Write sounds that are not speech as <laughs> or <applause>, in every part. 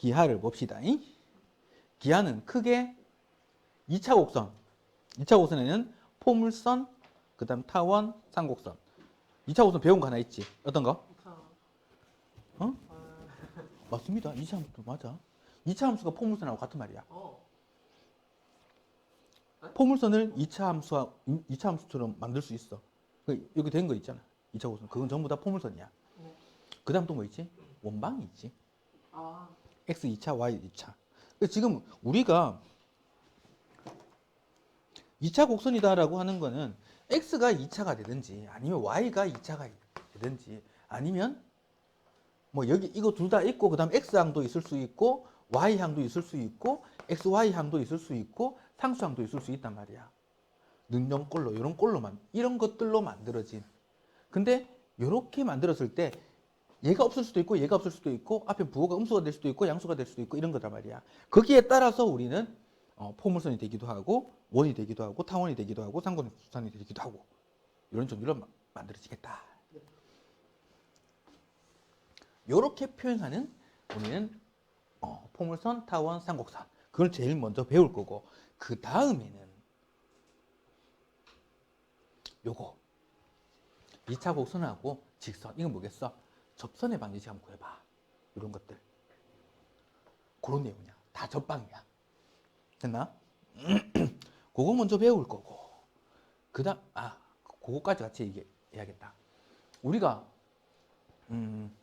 기하를 봅시다. 잉? 기하는 크게 2차 곡선. 2차 곡선에는 포물선, 그 다음 타원, 삼곡선. 2차 곡선 배운 거 하나 있지? 어떤 거? 어? 맞습니다. 2차 함수 맞아. 2차 함수가 포물선하고 같은 말이야. 어. 포물선을 2차 함수와 2차 함수처럼 만들 수 있어. 그 여기 된 거 있잖아. 2차 곡선. 그건 전부 다 포물선이야. 네. 그 다음 또 뭐 있지? 원방이 있지. 아. X 2차, y 2차. 지금 우리가 2차 곡선이다라고 하는 거는 x가 2차가 되든지 아니면 y가 2차가 되든지 아니면 뭐 여기 이거 둘 다 있고 그다음 x항도 있을 수 있고 y항도 있을 수 있고 xy항도 있을 수 있고 상수항도 있을 수 있단 말이야. 능력꼴로 이런 꼴로만 이런 것들로 만들어진. 근데 이렇게 만들었을 때 얘가 없을 수도 있고 얘가 없을 수도 있고 앞에 부호가 음수가 될 수도 있고 양수가 될 수도 있고 이런 거단 말이야. 거기에 따라서 우리는 어, 포물선이 되기도 하고 원이 되기도 하고 타원이 되기도 하고 상권수산이 되기도 하고 이런 종류로 마- 만들어지겠다. 이렇게 표현하는 우리는 어, 포물선, 타원, 상곡선 그걸 제일 먼저 배울 거고 그 다음에는 요거 2차 곡선하고 직선 이건 뭐겠어? 접선의 반지식 한번 구해봐. 이런 것들. 그런 내용이야. 다 접방이야. 됐나? <clears throat> 그거 먼저 배울 거고. 그 다음 아 그거까지 같이 얘기해야겠다. 우리가 음,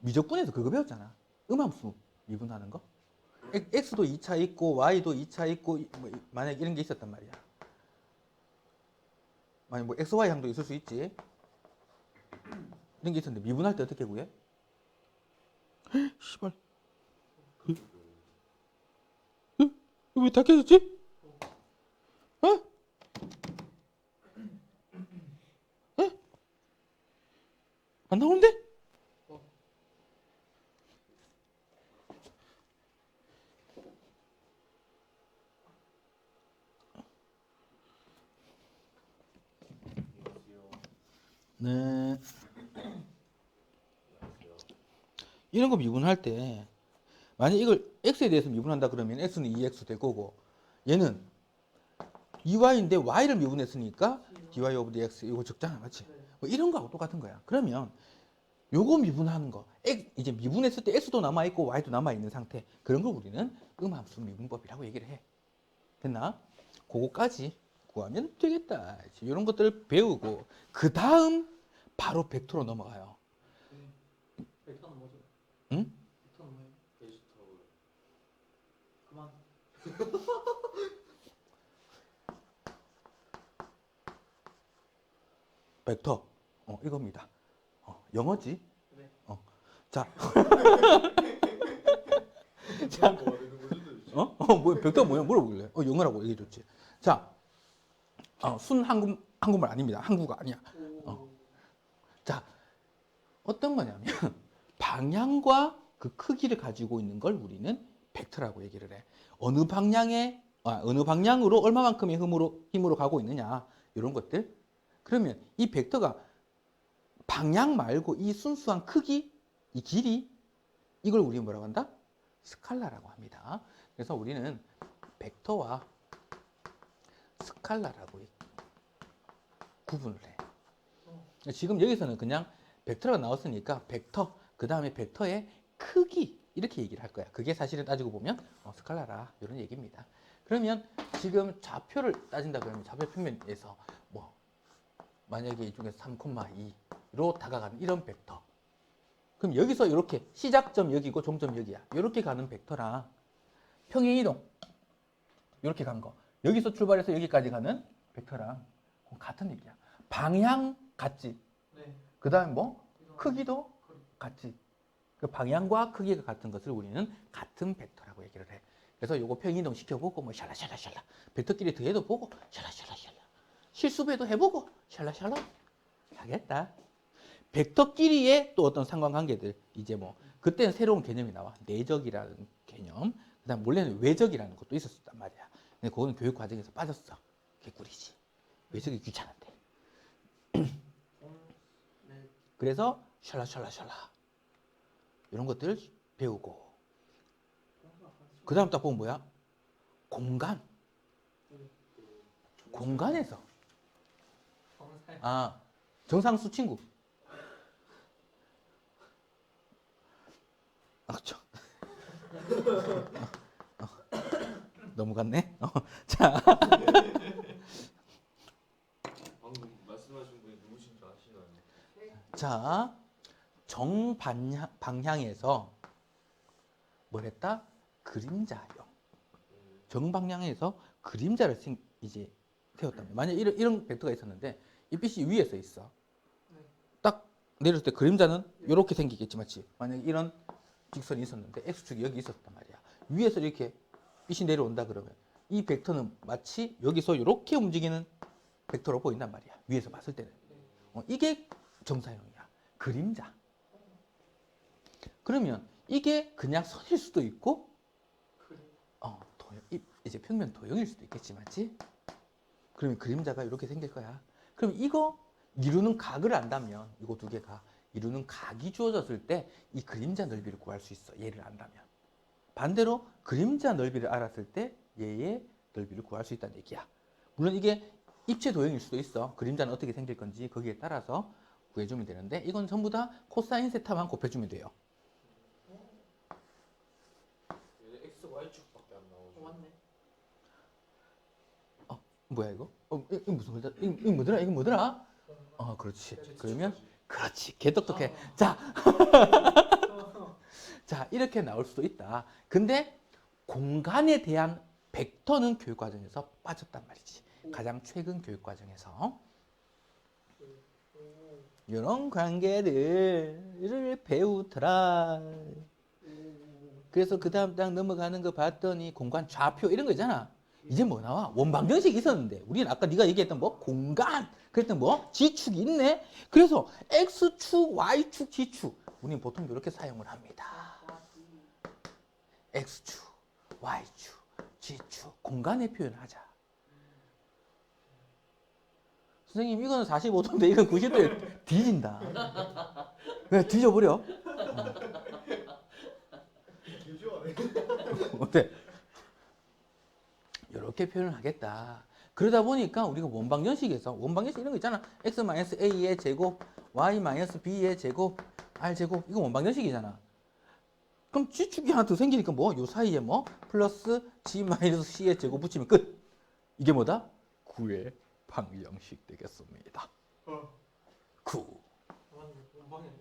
미적분에서 그거 배웠잖아. 음함수 미분하는 거. X도 2차 있고 Y도 2차 있고 이- 뭐, 이- 만약 이런 게 있었단 말이야. 만약 뭐 XY 항도 있을 수 있지 게 있었는데 미분할 때 어떻게 구해? 씨발 왜다 깨졌지? 어? 어? 안 나오는데? 네. 이런 거 미분할 때 만약 이걸 x에 대해서 미분한다 그러면 x는 2x 될 거고 얘는 2y인데 y를 미분했으니까 dy over dx 이거 적잖아 맞지? 뭐 이런 거하고 똑같은 거야. 그러면 요거 미분하는 거 x, 이제 미분했을 때 x도 남아 있고 y도 남아 있는 상태 그런 걸 우리는 음함수 미분법이라고 얘기를 해. 됐나? 그거까지 구하면 되겠다. 이런 것들을 배우고 그 다음 바로 벡터로 넘어가요. 벡터는 뭐죠? 응? 벡터는 뭐예요? 그만. <laughs> 벡터. 어, 이겁니다. 어, 영어지? 네. 어. 자. <laughs> 자. 어? 어, 뭐, 벡터 뭐야? 물어보길래. 어, 영어라고 얘기해 줬지. 자. 어, 순 한국, 한국말 아닙니다. 한국어 아니야. 오. 어. 자. 어떤 거냐면, <laughs> 방향과 그 크기를 가지고 있는 걸 우리는 벡터라고 얘기를 해. 어느 방향에, 아, 어느 방향으로 얼마만큼의 힘으로, 힘으로 가고 있느냐. 이런 것들. 그러면 이 벡터가 방향 말고 이 순수한 크기, 이 길이, 이걸 우리 뭐라고 한다? 스칼라라고 합니다. 그래서 우리는 벡터와 스칼라라고 이- 구분을 해. 지금 여기서는 그냥 벡터가 나왔으니까 벡터, 그 다음에 벡터의 크기, 이렇게 얘기를 할 거야. 그게 사실은 따지고 보면 어, 스칼라라, 이런 얘기입니다. 그러면 지금 좌표를 따진다 그러면 좌표 평면에서 뭐 만약에 이쪽에서 3,2로 다가가는 이런 벡터. 그럼 여기서 이렇게 시작점 여기고 종점 여기야. 이렇게 가는 벡터랑 평행이동 이렇게 간 거. 여기서 출발해서 여기까지 가는 벡터랑 같은 얘기야. 방향 같지. 네. 그 다음에 뭐. 크기도 같지. 그 방향과 크기가 같은 것을 우리는 같은 벡터라고 얘기를 해. 그래서 요거 평이동 시켜보고 뭐 샬라샬라샬라 벡터끼리 더해도 보고 샬라샬라샬라 실수배도 해보고 샬라샬라 하겠다. 벡터끼리의 또 어떤 상관관계들 이제 뭐 그때는 새로운 개념이 나와 내적이라는 개념 그다음 원래는 외적이라는 것도 있었단 말이야. 근데 그거는 교육 과정에서 빠졌어. 개꿀이지. 외적이 귀찮은데. <clears throat> 그래서 샬라샬라샬라 이런 것들 배우고 그 다음 딱 보면 뭐야? 공간. 공간에서. 아, 정상수 친구. 아, 저. 어, 어. 넘어갔네. 어, 자, 방금 말씀하신 분이 누구신지 아시나요? 자, 정방향 방향에서 뭐랬다? 그림자요. 정방향에서 그림자를 생, 이제 세웠다면 만약 이런 이런 벡터가 있었는데 이 빛이 위에 서 있어. 네. 딱 내렸을 때 그림자는 이렇게 생기겠지, 맞지? 만약 이런 직선이 있었는데 x축이 여기 있었단 말이야. 위에서 이렇게 빛이 내려온다 그러면 이 벡터는 마치 여기서 이렇게 움직이는 벡터로 보인단 말이야. 위에서 봤을 때는. 어, 이게 정사형이야. 그림자. 그러면 이게 그냥 선일 수도 있고. 어, 도형, 이- 이제 평면 도형일 수도 있겠지, 맞지? 그러면 그림자가 이렇게 생길 거야. 그럼 이거 이루는 각을 안다면 이거 두 개가 이루는 각이 주어졌을 때 이 그림자 넓이를 구할 수 있어. 얘를 안다면. 반대로 그림자 넓이를 알았을 때 얘의 넓이를 구할 수 있다는 얘기야. 물론 이게 입체 도형일 수도 있어. 그림자는 어떻게 생길 건지 거기에 따라서 구해주면 되는데 이건 전부 다 코사인 세타만 곱해주면 돼요. 얘는 X, Y축밖에 안 나오죠. 어, 맞네. 뭐야 이거? 어, 이, 이 무슨 글자? 이, 이 뭐더라? 이거 뭐더라? 어, 그렇지. 그러면 그렇지. 개 똑똑해. 자, <laughs> 자 이렇게 나올 수도 있다. 근데 공간에 대한 벡터는 교육 과정에서 빠졌단 말이지. 가장 최근 교육 과정에서 이런 관계들을 배우더라. 그래서 그 다음 딱 넘어가는 거 봤더니 공간 좌표 이런 거 있잖아. 이제 뭐 나와? 원방정식이 있었는데 우리는 아까 네가 얘기했던 뭐 공간 그랬던 뭐 지축이 있네. 그래서 x축, y축, g축 우리는 보통 이렇게 사용을 합니다. x축, y축, g축 공간의 표현을 하자. 선생님 이거는 45도인데 이건 90도에 뒤진다. 왜 뒤져버려? <laughs> <laughs> 어때? 이렇게 표현을 하겠다. 그러다 보니까 우리가 원방정식에서 원방정식 이런 거 있잖아. x-a의 제곱, y-b의 제곱, r 제곱 이거 원방정식이잖아. 그럼 g축이 하나 더 생기니까 뭐? 요 사이에 뭐? 플러스 g-c의 제곱 붙이면 끝. 이게 뭐다? 9의 방정식 되겠습니다. 어. 9. 맞네. 원방이네.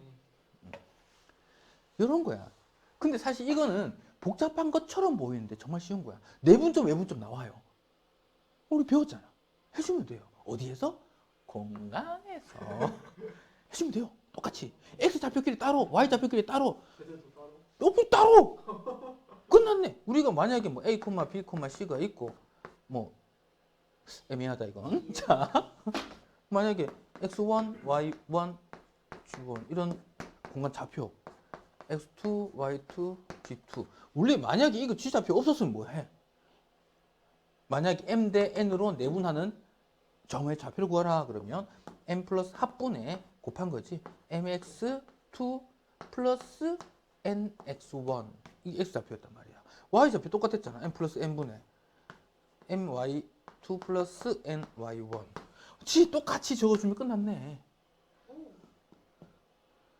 이런 거야. 근데 사실 이거는 복잡한 것처럼 보이는데 정말 쉬운 거야. 내분점, 외분점 나와요. 우리 배웠잖아. 해주면 돼요. 어디에서? 공간에서. <laughs> 해주면 돼요. 똑같이. X 좌표끼리 따로, Y 좌표끼리 따로. 여기 따로! 끝났네. 우리가 만약에 뭐 A, B, C가 있고, 뭐, 애매하다, 이건. <laughs> 자, 만약에 X1, Y1, G1, 이런 공간 좌표. X2, Y2, G2. 원래 만약에 이거 G 좌표 없었으면 뭐 해? 만약에 M 대 N으로 내분하는 정의 좌표를 구하라 그러면 M 플러스 합분에 곱한 거지. MX2 플러스 NX1. 이 X 좌표였단 말이야. Y 좌표 똑같았잖아. M 플러스 N분의 MY2 플러스 NY1. G 똑같이 적어주면 끝났네.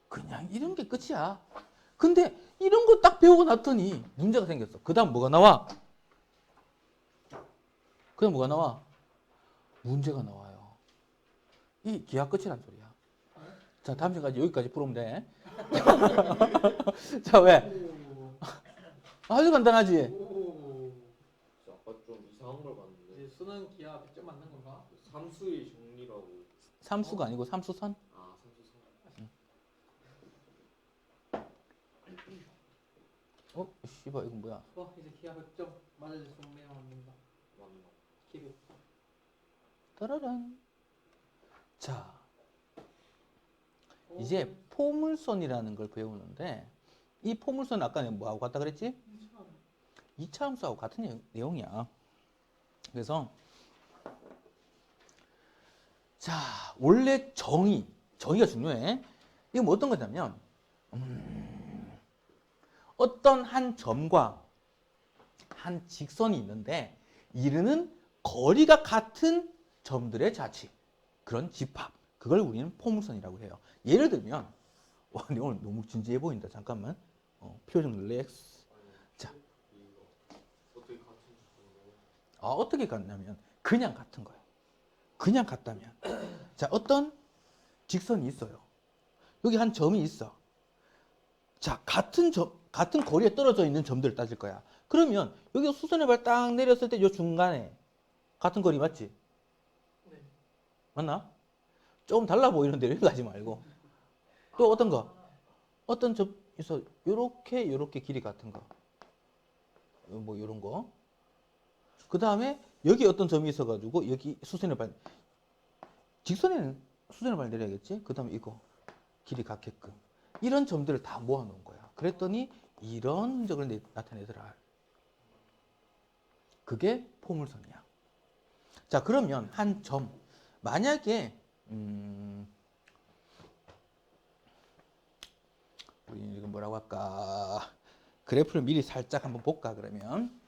그냥 이런 게 끝이야. 근데 이런 거 딱 배우고 났더니 문제가 생겼어. 그 다음 뭐가 나와? 그 다음 뭐가 나와? 문제가 나와요. 이 기하 끝이란 소리야. 자, 다음 시간까지 여기까지 풀으면 돼. <laughs> 자, 왜? 오. 아주 간단하지? 오. 아까 좀 이상한 걸 봤는데 이제 수능 기하 100점 맞는 건가? 삼수의 정리라고 삼수가 아니고 삼수선? 아 삼수 성 어? 씨발, 이건 뭐야? 와 이제 기하 100점 맞을 정리가 만든다. 맞나? 기브. 따라란. 자, 오. 이제 포물선이라는 걸 배우는데 이 포물선 아까 내가 뭐하고 같다 그랬지? 참. 이차 함수하고 같은 내- 내용이야. 그래서 자 원래 정의 정의가 중요해. 이건 뭐 어떤 거냐면 음, 어떤 한 점과 한 직선이 있는데 이르는 거리가 같은 점들의 자치 그런 집합 그걸 우리는 포물선이라고 해요. 예를 들면 와 오늘 너무 진지해 보인다. 잠깐만 어, 표정 릴렉스. 자. 아, 어떻게 같냐면 그냥 같은 거예요. 그냥 같다면 <clears throat> 자 어떤 직선이 있어요. 여기 한 점이 있어. 자 같은 점 같은 거리에 떨어져 있는 점들을 따질 거야. 그러면 여기 수선의 발 딱 내렸을 때 요 중간에 같은 거리 맞지? 네. 맞나? 조금 달라 보이는데 여기 가지 말고 또 어떤 거? 어떤 점 있어 요렇게 요렇게 길이 같은 거. 어, 뭐 요런 거. 그 다음에 여기 어떤 점이 있어가지고 여기 수선의 발 직선에는 수선의 발 내려야겠지. 그 다음에 이거 길이 같게끔 이런 점들을 다 모아놓은 거야. 그랬더니 이런 흔적을 내- 나타내더라. 그게 포물선이야. 자 그러면 한 점 만약에 음, 우리 이거 뭐라고 할까? 그래프를 미리 살짝 한번 볼까 그러면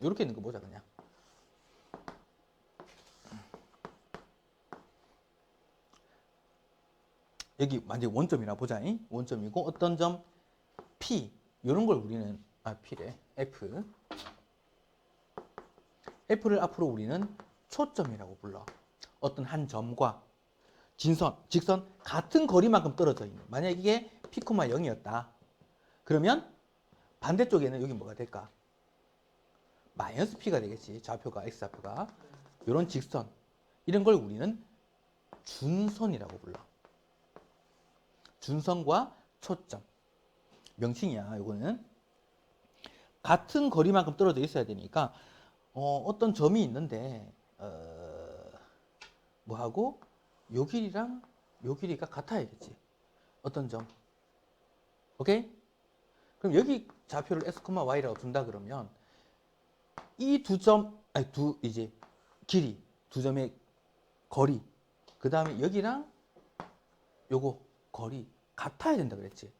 이렇게 있는 거 보자 그냥. 여기 완전 원점이라 보자. 잉? 원점이고 어떤 점 P 이런 걸 우리는 아 P래 F F를 앞으로 우리는 초점이라고 불러. 어떤 한 점과 진선, 직선 같은 거리만큼 떨어져 있는. 만약 이게 P, 0이었다. 그러면 반대쪽에는 여기 뭐가 될까? 마이너스 P가 되겠지. 좌표가 X 좌표가. 이런 직선 이런 걸 우리는 준선이라고 불러. 준선과 초점. 명칭이야. 이거는 같은 거리만큼 떨어져 있어야 되니까 어, 어떤 점이 있는데 어, 뭐하고 요 길이랑 요 길이가 같아야겠지. 어떤 점. 오케이? 그럼 여기 좌표를 x, y라고 둔다 그러면 이 두 점, 아니 두 이제 길이, 두 점의 거리, 그 다음에 여기랑 요거 거리 같아야 된다 그랬지.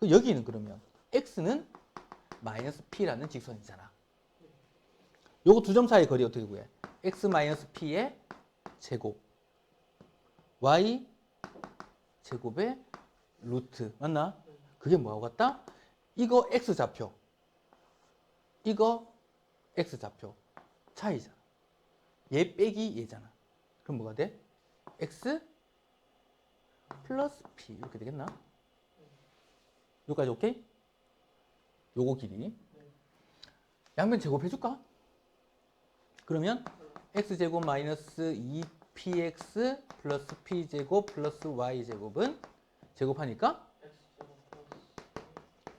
그 여기는 그러면 x는 마이너스 p라는 직선이잖아. 요거 두 점 사이 거리 어떻게 구해? x 마이너스 p의 제곱 y 제곱의 루트 맞나? 그게 뭐하고 같다? 이거 x 좌표 이거 x 좌표 차이잖아. 얘 빼기 얘잖아. 그럼 뭐가 돼? x 플러스 p 이렇게 되겠나? 여기까지 오케이? 요거 길이 양변 제곱해줄까? 그러면 x제곱 마이너스 2px 플러스 p제곱 플러스 y제곱은 제곱하니까 X제곱 플러스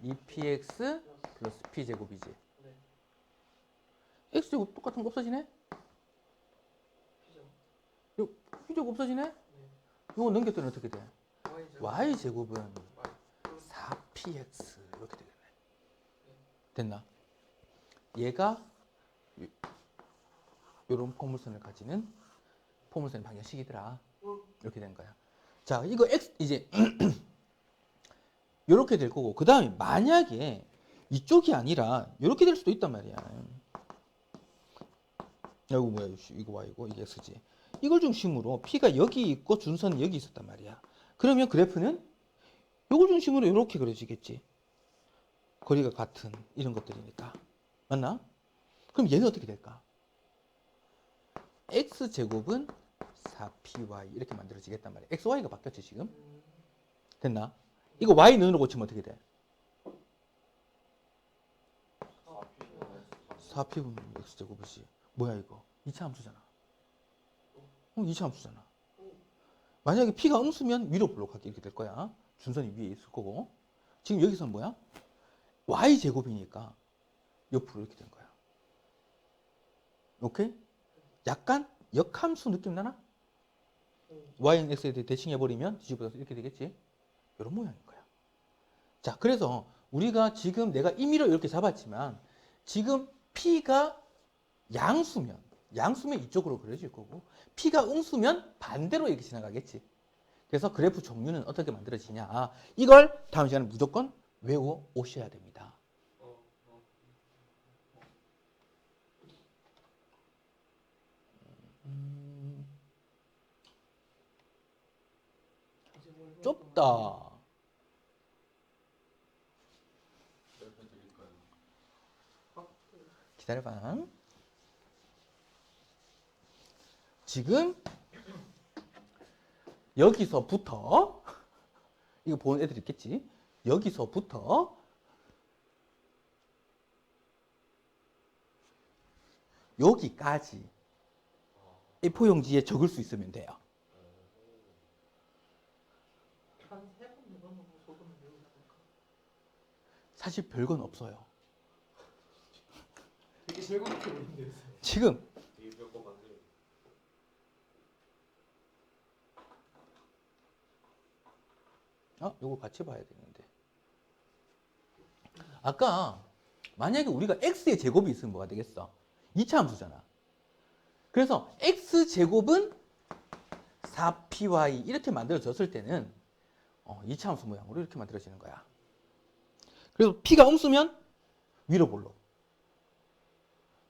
2px 플러스 p제곱이지 네. x제곱 똑같은 거 없어지네? P제곱 없어지네? 네. 이거 넘겼더니 어떻게 돼? Y제곱. y제곱은 4px 이렇게 되겠네 됐나? 얘가 이런 포물선을 가지는 포물선의 방정식이더라 이렇게 된 거야 자 이거 x 이제 <clears throat> 이렇게 될 거고 그 다음에 만약에 이쪽이 아니라 이렇게 될 수도 있단 말이야 이거 뭐야 이거 y고 이게 x지 이걸 중심으로 p가 여기 있고 준선이 여기 있었단 말이야 그러면 그래프는 이걸 중심으로 이렇게 그려지겠지 거리가 같은 이런 것들이니까 맞나? 그럼 얘는 어떻게 될까? x 제곱은 4py 이렇게 만들어지겠단 말이야. x, y가 바뀌었지 지금? 음, 됐나? 이거 y 는으로 고치면 어떻게 돼? 4p분 x 제곱이지. 뭐야 이거? 2차 함수잖아. 어, 2차 함수잖아. 만약에 p가 음수면 위로 블록하게 이렇게 될 거야. 준선이 위에 있을 거고. 지금 여기서는 뭐야? y 제곱이니까 옆으로 이렇게 된 거야. 오케이? 약간 역함수 느낌 나나? 음. y는 x에 대해 대칭해 버리면 뒤집어서 이렇게 되겠지. 이런 모양인 거야. 자, 그래서 우리가 지금 내가 임의로 이렇게 잡았지만 지금 p가 양수면 양수면 이쪽으로 그려질 거고 p가 음수면 반대로 이렇게 지나가겠지. 그래서 그래프 종류는 어떻게 만들어지냐? 아, 이걸 다음 시간에 무조건 외워 오셔야 됩니다. 좁다. 기다려봐. 지금 여기서부터 이거 본 애들 있겠지? 여기서부터 여기까지 A4용지에 적을 수 있으면 돼요. 사실 별건 없어요. 지금 이게 몇거 만들어. 어? 요거 같이 봐야 되는데. 아까 만약에 우리가 x의 제곱이 있으면 뭐가 되겠어? 2차 함수잖아. 그래서 x 제곱은 4py 이렇게 만들어졌을 때는 어, 2차 함수 모양으로 이렇게 만들어지는 거야. 그래서 p가 음수면 위로 볼록.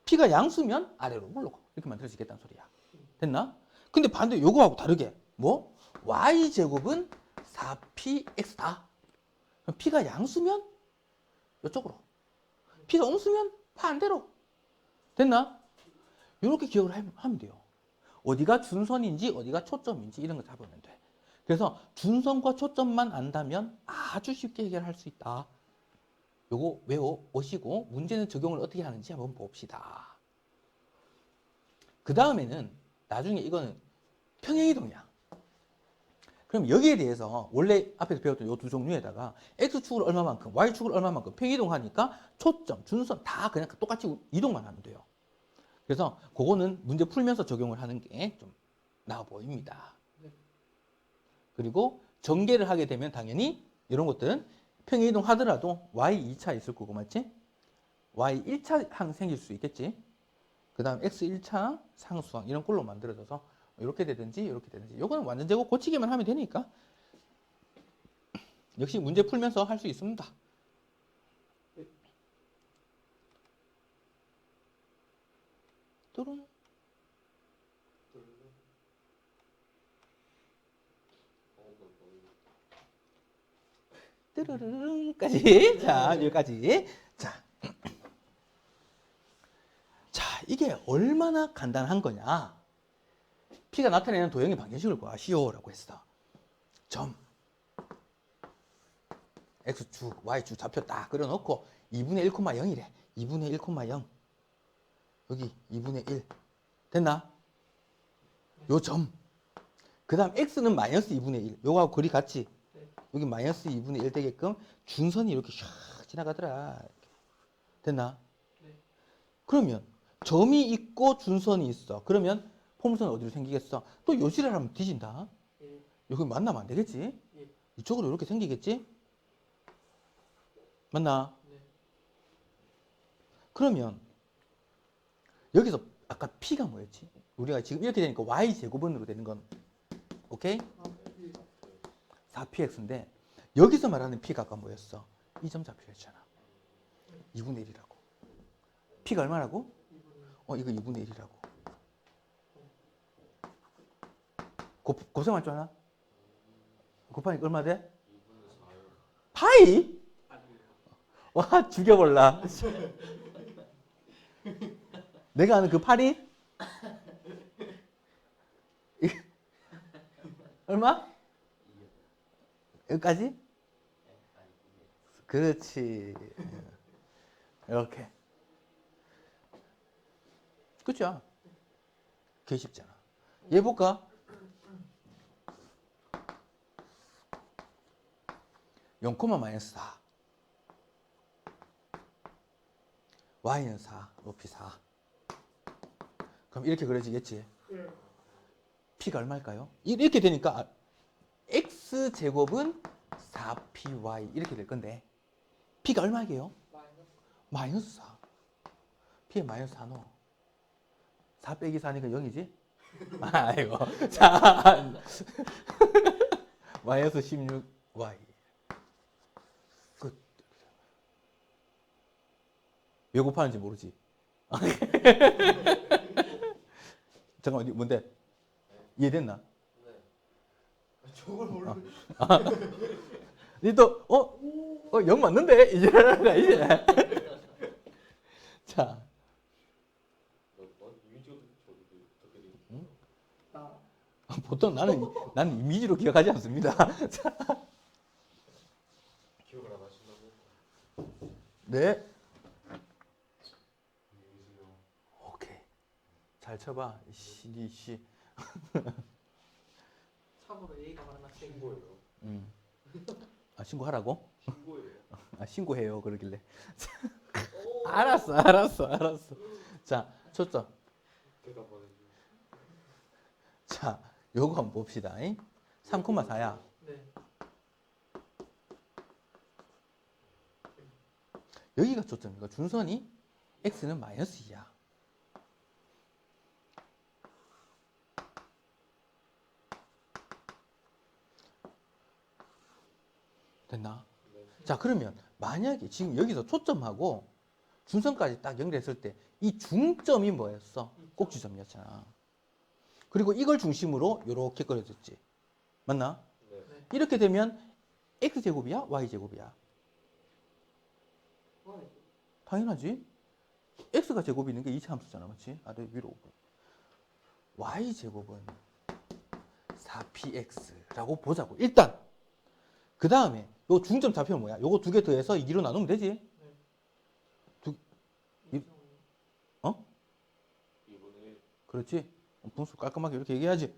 p가 양수면 아래로 볼록. 이렇게 만들어지겠다는 소리야. 됐나? 근데 반대 요거하고 다르게 뭐? y 제곱은 4px다. 그럼 p가 양수면 이쪽으로. p가 음수면 반대로. 됐나? 이렇게 기억을 하- 하면 돼요. 어디가 준선인지 어디가 초점인지 이런 거 잡으면 돼. 그래서 준선과 초점만 안다면 아주 쉽게 해결할 수 있다. 요거 외워 오시고 문제는 적용을 어떻게 하는지 한번 봅시다. 그 다음에는 나중에 이거는 평행이동이야. 그럼 여기에 대해서 원래 앞에서 배웠던 이 두 종류에다가 x축을 얼마만큼, y축을 얼마만큼 평이동하니까 초점, 준선 다 그냥 똑같이 이동만 하면 돼요. 그래서 그거는 문제 풀면서 적용을 하는 게 좀 나아 보입니다. 네. 그리고 전개를 하게 되면 당연히 이런 것들은 평이동 하더라도 y 2차 있을 거고 맞지? y 1차 항 생길 수 있겠지? 그 다음 x 1차 상수항 이런 꼴로 만들어져서 이렇게 되든지 이렇게 되든지. 이거는 완전 제곱 고치기만 하면 되니까. 역시 문제 풀면서 할 수 있습니다. 뚜룬 뚜루루run까지. 자 여기까지. 자. 자 이게 얼마나 간단한 거냐 P가 나타내는 도형의 방정식을 구하시오라고 했어 점 X축, Y축 좌표 딱 그려놓고 2분의 1,0이래 2분의 1,0 여기 2분의 1 됐나? 요 점. 그 다음 x는 마이너스 2분의 1. 요거하고 거리 같이. 네. 여기 마이너스 2분의 1 되게끔 준선이 이렇게 샥 지나가더라. 됐나? 네. 그러면 점이 있고 준선이 있어. 그러면 포물선은 어디로 생기겠어? 또 요지를 하면 뒤진다. 예. 여기 만나면 안 되겠지? 예. 이쪽으로 이렇게 생기겠지? 맞나? 네. 그러면 여기서 아까 p가 뭐였지? 우리가 지금 이렇게 되니까 y 제곱은으로 되는 건 오케이? 아, 예. 4px인데 여기서 말하는 p가 아까 뭐였어? 이점 좌표였잖아. 2분의 1이라고. p가 얼마라고? 어 이거 2분의 1이라고. 곱, 곱셈할 줄 아나? 곱하니까 얼마 돼? 2분의 4요. 파이? 와 죽여볼라. <laughs> 내가 아는 그 파리? 이- <laughs> 얼마? 여기까지? 그렇지. 이렇게. 그죠? 개 쉽잖아. 얘 볼까? 0, 마이너스 4. y는 4, 높이 4. 그럼 이렇게 그려지겠지? 예. p가 얼마일까요? 이렇게 되니까 아, x 제곱은 4py 이렇게 될 건데 p가 얼마게요? 마이너스 마이너스 4. p에 마이너스 4 넣어. 4 빼기 4니까 0이지? <laughs> 아이고. 자. <laughs> 마이너스 16y. 끝. 왜 곱하는지 모르지. <laughs> 잠깐만, 뭔데? 이해됐나? 네. 저걸 모르. <laughs> 니 또, 어? 어, 영 맞는데? 이제 알아, 이제. <laughs> 자? 나 보통 나는, 나는 이미지로 기억하지 않습니다. 기억을 안 하신다고? 네. 오케이. 잘 쳐봐. 씨, 니 씨. 참고로 A가 많아 신고예요. 음. 아, 신고하라고? 신고예요. <laughs> 아, 신고해요. 그러길래. 알았어, 알았어, 알았어. 자, 초점. 자, 요거 한번 봅시다. 3,4야. 네 여기가 초점이고 준선이 x는 마이너스 2야. 됐나? 네. 자, 그러면 만약에 지금 여기서 초점하고 준선까지 딱 연결했을 때 이 중점이 뭐였어? 꼭지점이었잖아. 그리고 이걸 중심으로 이렇게 그려졌지. 맞나? 네. 네. 이렇게 되면 x제곱이야? y제곱이야? 와 당연하지. x가 제곱이 있는 게 이차 함수잖아. 그렇지? 아래 위로. y제곱은 4px라고 보자고. 일단 그 다음에 요 중점 좌표는 뭐야? 요거 두 개 더해서 2로 나누면 되지. 이- 어? 그렇지? 분수 깔끔하게 이렇게 얘기해야지.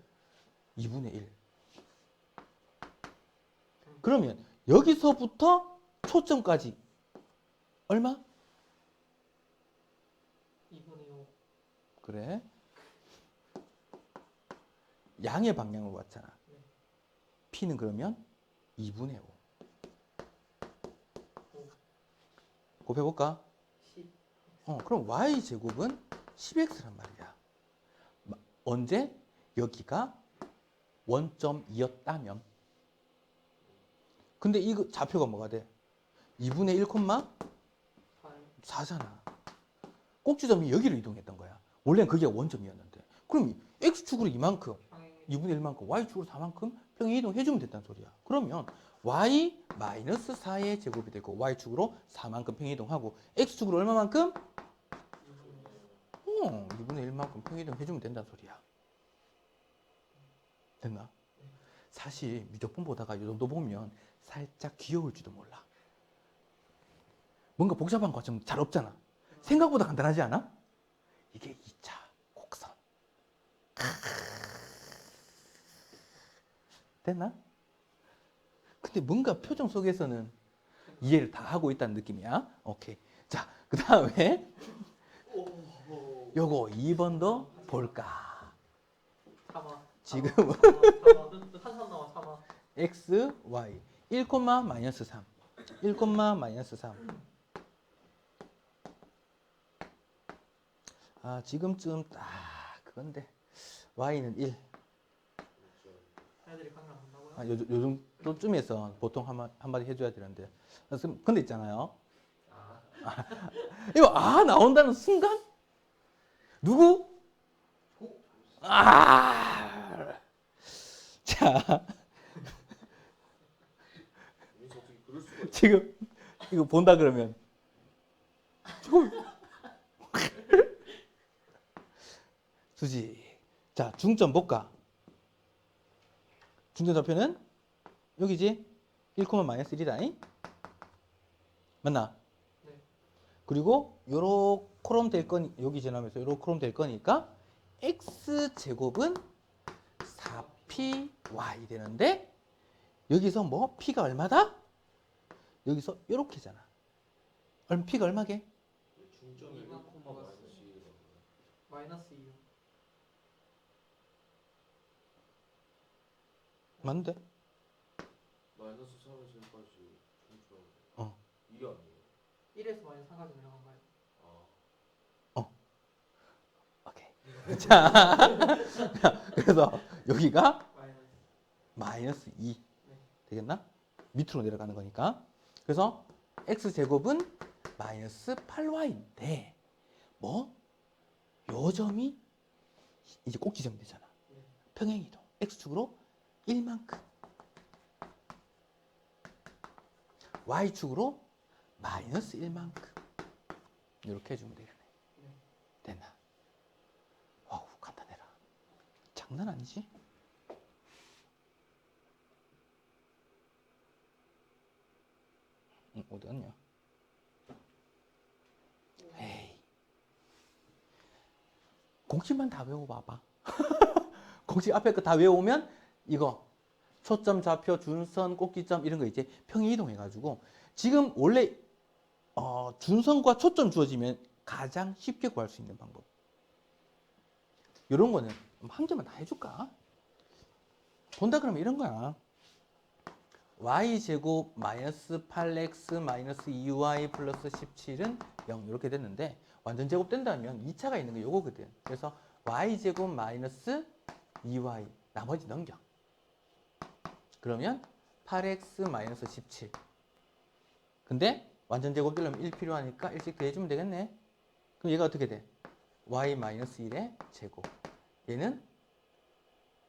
2분의 1. 그러면 여기서부터 초점까지 얼마? 2분의 5 그래. 양의 방향으로 왔잖아. 네. p는 그러면 2분의 5. 오. 곱해볼까? 10 어, 그럼 y 제곱은 10x란 말이야. 마- 언제? 여기가 원점이었다면. 근데 이 좌표가 뭐가 돼? 2분의 1, 8 4잖아. 꼭지점이 여기로 이동했던 거야. 원래는 그게 원점이었는데. 그럼 x축으로 이만큼, 평행 2분의 1만큼, y축으로 4만큼 평행 이동해주면 된다는 소리야. 그러면 y 마이너스 4의 제곱이 되고 y축으로 4만큼 평행 이동하고 x축으로 얼마만큼? 어, 2분의 1만큼 평행 이동해주면 된다는 소리야. 됐나? 사실 미적분 보다가 이 정도 보면 살짝 귀여울지도 몰라. 뭔가 복잡한 과정 잘 없잖아. 생각보다 간단하지 않아? 이게 2차 곡선. 됐나? 근데 뭔가 표정 속에서는 이해를 다 하고 있다는 느낌이야. 오케이. 자, 그 다음에 요거 2번도 볼까? 3화 지금 3화 한산 나와 3화 x, y 1, 마이너스 3 1, 마이너스 3 아, 지금쯤 딱 그건데 y는 1 애들이 안 한다고요? 아, 요, 요 정도쯤에서 보통 한 마, 한마디 해줘야 되는데. 그래서 근데 있잖아요. 아, <laughs> 이거 아 나온다는 순간? 누구? 아, <laughs> 자? <laughs> 지금 이거 본다 그러면. 수지. 자 중점 볼까 중전좌표는 여기지? 1,-1이다. 맞나? 그리고 요로 크롬 될 거니 여기 지나면서 요로 크롬 될 거니까 x 제곱은 4py 되는데 여기서 뭐 p가 얼마다? 여기서 요렇게잖아. 얼 p가 얼마게? 중점 1,-2. 맞는데? 마이너스 3에서 1까지 중점. 어. 2 아니에요? 1에서 마이너스 3까지 내려간 거예요 아. 오케이. <laughs> 자, 그래서 여기가 마이너스 마이너스 2. 네. 되겠나? 밑으로 내려가는 거니까. 그래서 x제곱은 마이너스 8y인데 뭐? 요 점이 이제 꼭지점 되잖아. 평행이동. x축으로 1만큼. y축으로 마이너스 1만큼. 이렇게 해주면 되겠네. 됐나? 와우, 간단해라. 장난 아니지? 응, 어디 갔냐? 에이. 공식만 다 외워봐봐. <laughs> 공식 앞에 거 다 외우면 이거 초점 좌표 준선 꼭지점 이런 거 이제 평행 이동해가지고 지금 원래 어, 준선과 초점 주어지면 가장 쉽게 구할 수 있는 방법. 이런 거는 한 개만 다 해줄까? 본다 그러면 이런 거야. y 제곱 마이너스 8x 마이너스 2y 플러스 17은 0 이렇게 됐는데 완전 제곱 된다면 2차가 있는 게 요거거든. 그래서 y 제곱 마이너스 2y 나머지 넘겨. 그러면 8x 마이너스 17. 근데 완전 제곱 되려면 1 필요하니까 1씩 더해주면 되겠네. 그럼 얘가 어떻게 돼? y 마이너스 1의 제곱. 얘는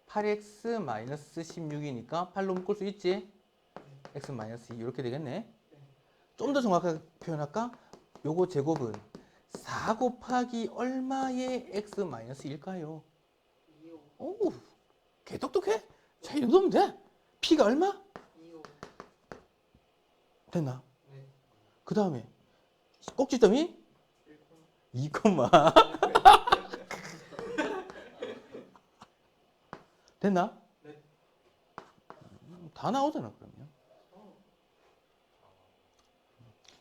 8x 마이너스 16이니까 8로 묶을 수 있지? x 마이너스 2 이렇게 되겠네. 좀 더 정확하게 표현할까? 요거 제곱은 4 곱하기 얼마의 x 마이너스 1일까요? 이오 오, 개 똑똑해. 자, 이 정도면 돼. P가 얼마? 됐나? 네 그 다음에 꼭지점이 1콤 2, 됐나? 네. 다 나오잖아 그러면.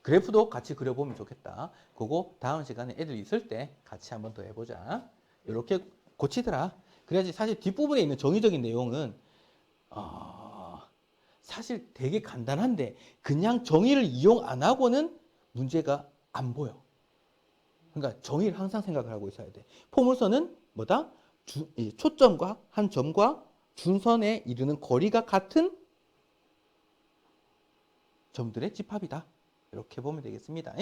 그래프도 같이 그려보면 좋겠다. 그거 다음 시간에 애들 있을 때 같이 한번 더 해보자. 이렇게 고치더라. 그래야지 사실 뒷부분에 있는 정의적인 내용은 어, 사실 되게 간단한데 그냥 정의를 이용 안 하고는 문제가 안 보여. 그러니까 정의를 항상 생각을 하고 있어야 돼. 포물선은 뭐다? 주- 이 초점과 한 점과 준선에 이르는 거리가 같은 점들의 집합이다. 이렇게 보면 되겠습니다.